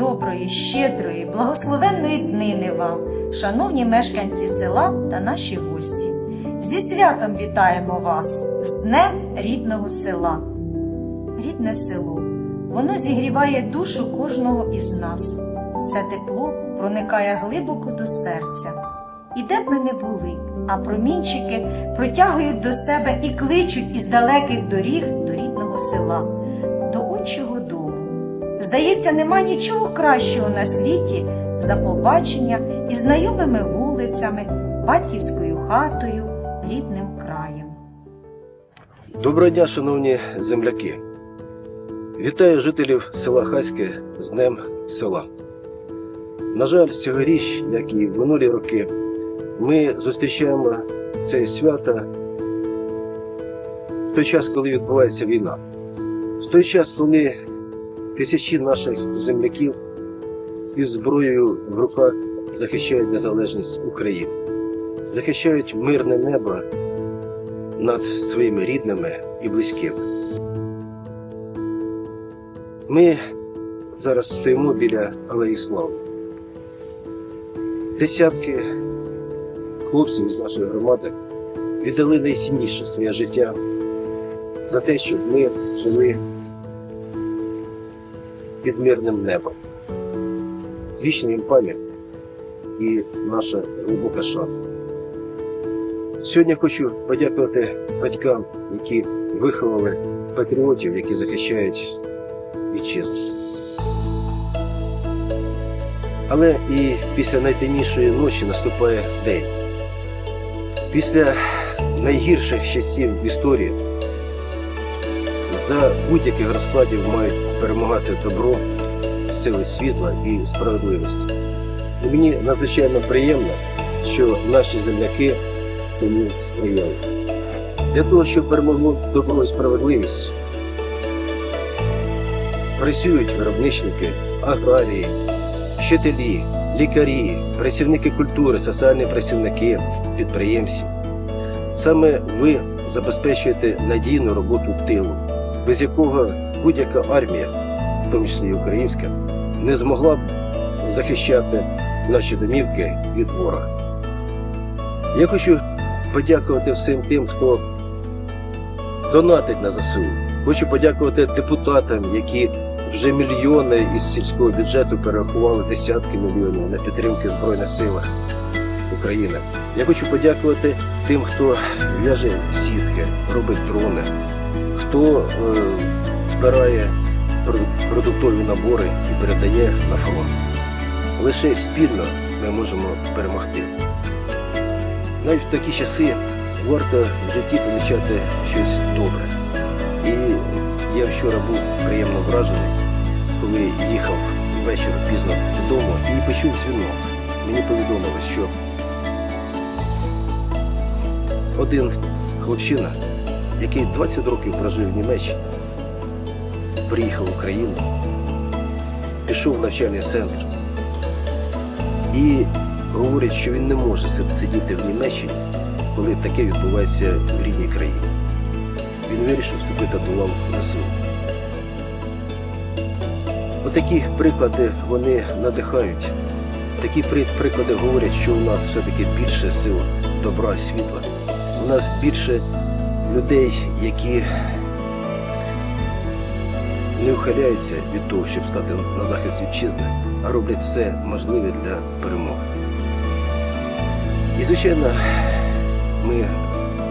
доброї, щедрої, благословенної днини вам, шановні мешканці села та наші гості. Зі святом вітаємо вас з Днем рідного села. Рідне село, воно зігріває душу кожного із нас. Це тепло проникає глибоко до серця. І де б ми не були, а промінчики протягують до себе і кличуть із далеких доріг до рідного села, до отчого дому. Здається, нема нічого кращого на світі за побачення із знайомими вулицями, батьківською хатою, рідним краєм. Доброго дня, шановні земляки. Вітаю жителів села Хаське з Днем села. На жаль, цьогоріч, як і в минулі роки, ми зустрічаємо це свято в той час, коли відбувається війна. В той час, коли тисячі наших земляків із зброєю в руках захищають незалежність України, захищають мирне небо над своїми рідними і близькими. Ми зараз стоїмо біля Алеї Слави. Десятки хлопців з нашої громади віддали найцінніше своє життя за те, щоб ми жили під мирним небом. Вічна їм пам'ять і наша глибока шана. Сьогодні хочу подякувати батькам, які виховали патріотів, які захищають вітчизну. Але і після найтемнішої ночі наступає день. Після найгірших часів в історії за будь-яких розкладів мають перемагати добро, сили світла і справедливості. І мені надзвичайно приємно, що наші земляки тому сприяють. Для того, щоб перемогло добро і справедливість, працюють виробничники, аграрії, вчителі, лікарі, працівники культури, соціальні працівники, підприємці. Саме ви забезпечуєте надійну роботу тилу, без якого будь-яка армія, в тому числі і українська, не змогла б захищати наші домівки від ворога. Я хочу подякувати всім тим, хто донатить на ЗСУ. Хочу подякувати депутатам, які вже мільйони із сільського бюджету перерахували десятки мільйонів на підтримки Збройних силах України. Я хочу подякувати тим, хто в'яже сітки, робить дрони, хто е, збирає продуктові набори і передає на фронт. Лише спільно ми можемо перемогти. Навіть в такі часи варто в житті помічати щось добре. І я вчора був приємно вражений, коли їхав ввечері пізно додому і почув дзвінок. Мені повідомили, що один хлопчина, який 20 років прожив в Німеччині, приїхав в Україну, пішов в навчальний центр і говорить, що він не може сидіти в Німеччині, коли таке відбувається в рідній країні. Він вирішив вступити до лав ЗСУ. Отакі приклади вони надихають. Такі приклади говорять, що у нас все-таки більше сил добра, світла. У нас більше людей, які не ухиляються від того, щоб стати на захист вітчизни, а роблять все можливе для перемоги. І, звичайно, ми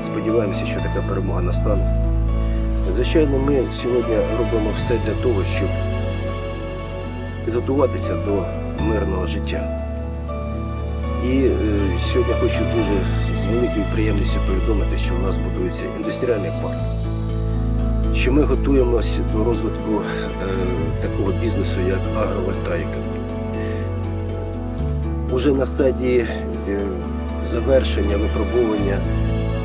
сподіваємося, що така перемога настане. Звичайно, ми сьогодні робимо все для того, щоб підготуватися до мирного життя. І е, сьогодні хочу дуже з великою приємністю повідомити, що у нас будується індустріальний парк, що ми готуємося до розвитку е, такого бізнесу, як агровольтаїка. Уже на стадії е, завершення випробування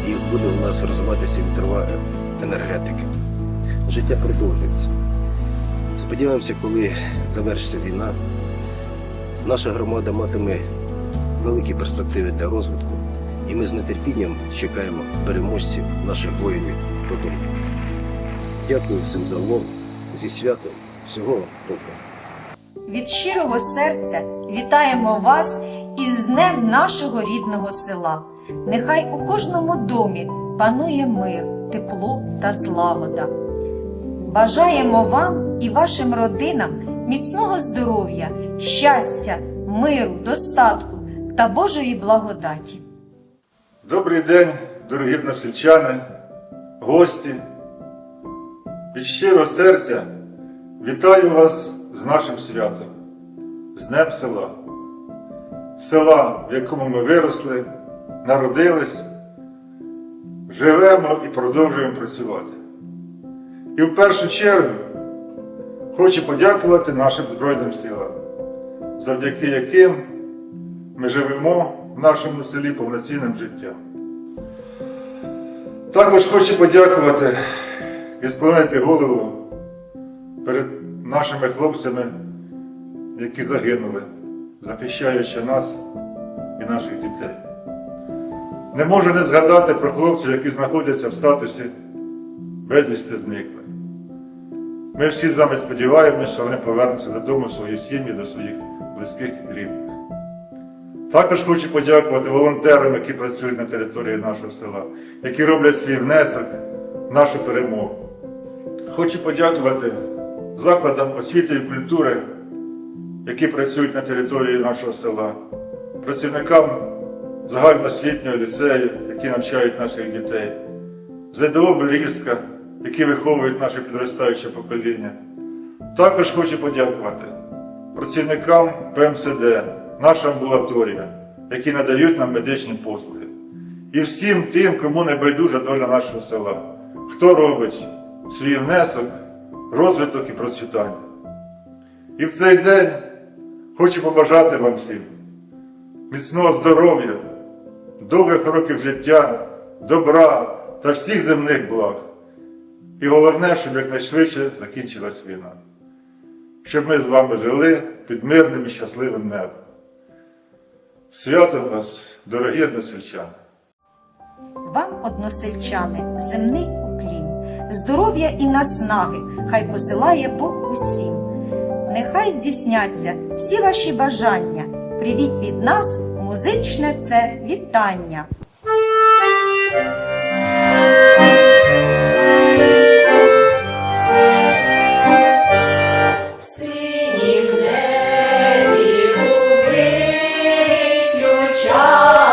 і буде у нас розвиватися вітрова енергетика. Життя продовжується. Сподіваємося, коли завершиться війна, наша громада матиме великі перспективи для розвитку, і ми з нетерпінням чекаємо переможців наших воїнів додому. Дякую всім за увагу, зі святом, всього доброго. від щирого серця вітаємо вас із Днем нашого рідного села. Нехай у кожному домі панує мир, тепло та злагода. Бажаємо вам і вашим родинам міцного здоров'я, щастя, миру, достатку та Божої благодаті. Добрий день, дорогі односельчани, гості. Від щирого серця вітаю вас з нашим святом, з Днем села. Села, в якому ми виросли, народились, живемо і продовжуємо працювати. І в першу чергу хочу подякувати нашим Збройним силам, завдяки яким ми живемо в нашому селі повноцінним життям. Також хочу подякувати і склонити голову перед нашими хлопцями, які загинули, захищаючи нас і наших дітей. Не можу не згадати про хлопців, які знаходяться в статусі безвісти зниклих. Ми всі з вами сподіваємося, що вони повернуться додому в свої сім'ї, до своїх близьких рідних. Також хочу подякувати волонтерам, які працюють на території нашого села, які роблять свій внесок в нашу перемогу. Хочу подякувати закладам освіти і культури, які працюють на території нашого села, працівникам загальноосвітнього ліцею, які навчають наших дітей, ЗДО Берізка, які виховують наше підростаюче покоління. Також хочу подякувати працівникам ПМСД, наша амбулаторія, які надають нам медичні послуги. І всім тим, кому не байдужа доля нашого села, хто робить свій внесок, розвиток і процвітання. І в цей день хочу побажати вам всім міцного здоров'я, довгих років життя, добра та всіх земних благ. І головне, щоб якнайшвидше закінчилась війна щоб ми з вами жили під мирним і щасливим небом. Свято вас, дорогі односельчани! Вам, односельчани, земний уклін, здоров'я і наснаги хай посилає Бог усім. Нехай здійсняться всі ваші бажання. Привіт від нас, музичне це вітання. Tchau!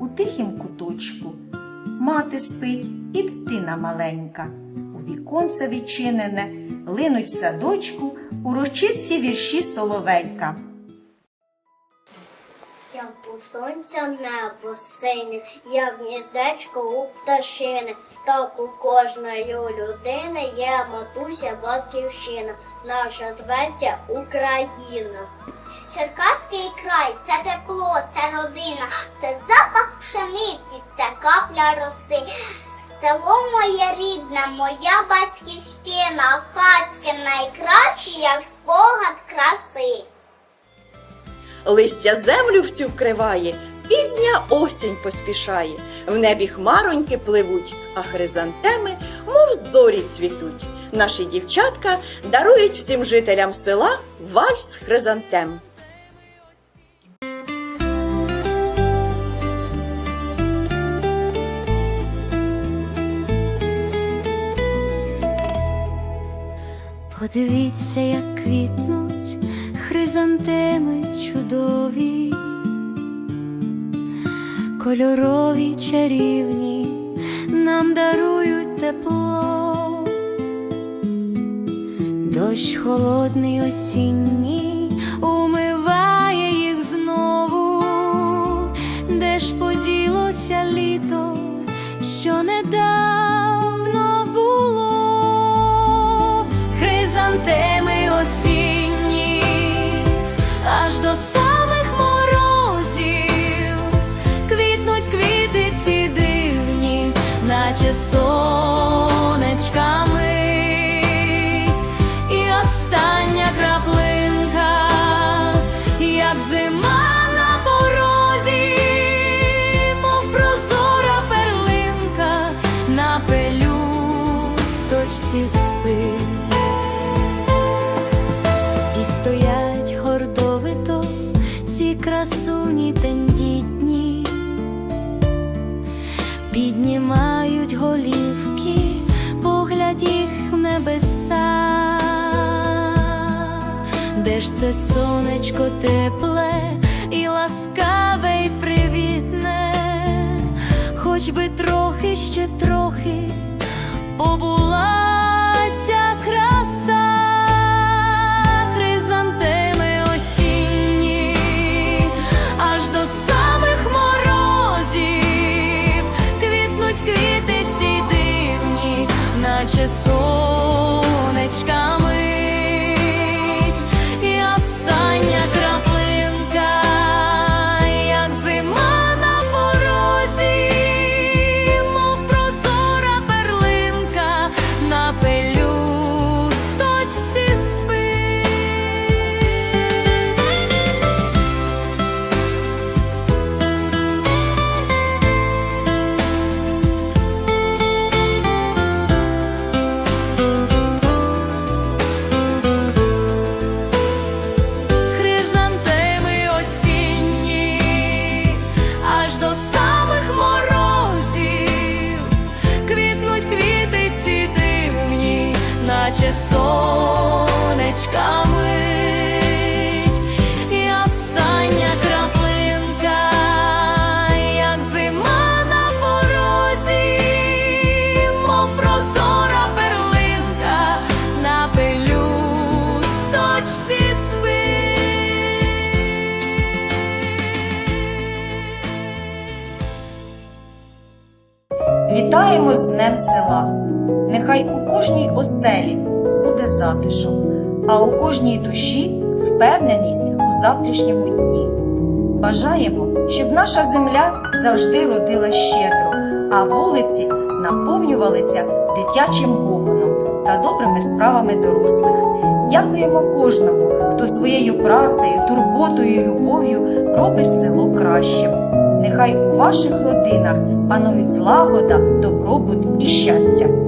У тихім куточку. Мати спить і дитина маленька. У віконце відчинене линуть в садочку урочисті вірші соловейка. У сонця небо синє, як гніздечко у пташини, так у кожної людини є матуся батьківщина, наша зветься Україна. Черкаський край це тепло, це родина, це запах пшениці, це капля роси. Село моє рідне, моя батьківщина, хацьке найкраще, як спогад краси. Листя землю всю вкриває, пізня осінь поспішає. В небі хмароньки пливуть, а хризантеми, мов зорі цвітуть. Наші дівчатка дарують всім жителям села вальс хризантем. Подивіться, як квітнуть хризантеми чудові, кольорові чарівні нам дарують тепло, дощ холодний осінній умиває їх знову, де ж поділося літо, що не недавно І стоять гордовито ці красуні тендітні, піднімають голівки, поглядь їх в небеса, де ж це сонечко тепле і ласкаве й привітне, хоч би трохи ще трохи побула just so Днем села. Нехай у кожній оселі буде затишок, а у кожній душі впевненість у завтрашньому дні. Бажаємо, щоб наша земля завжди родила щедро, а вулиці наповнювалися дитячим гомоном та добрими справами дорослих. Дякуємо кожному, хто своєю працею, турботою і любов'ю робить село кращим. Нехай у ваших родинах панують злагода, добробут і щастя.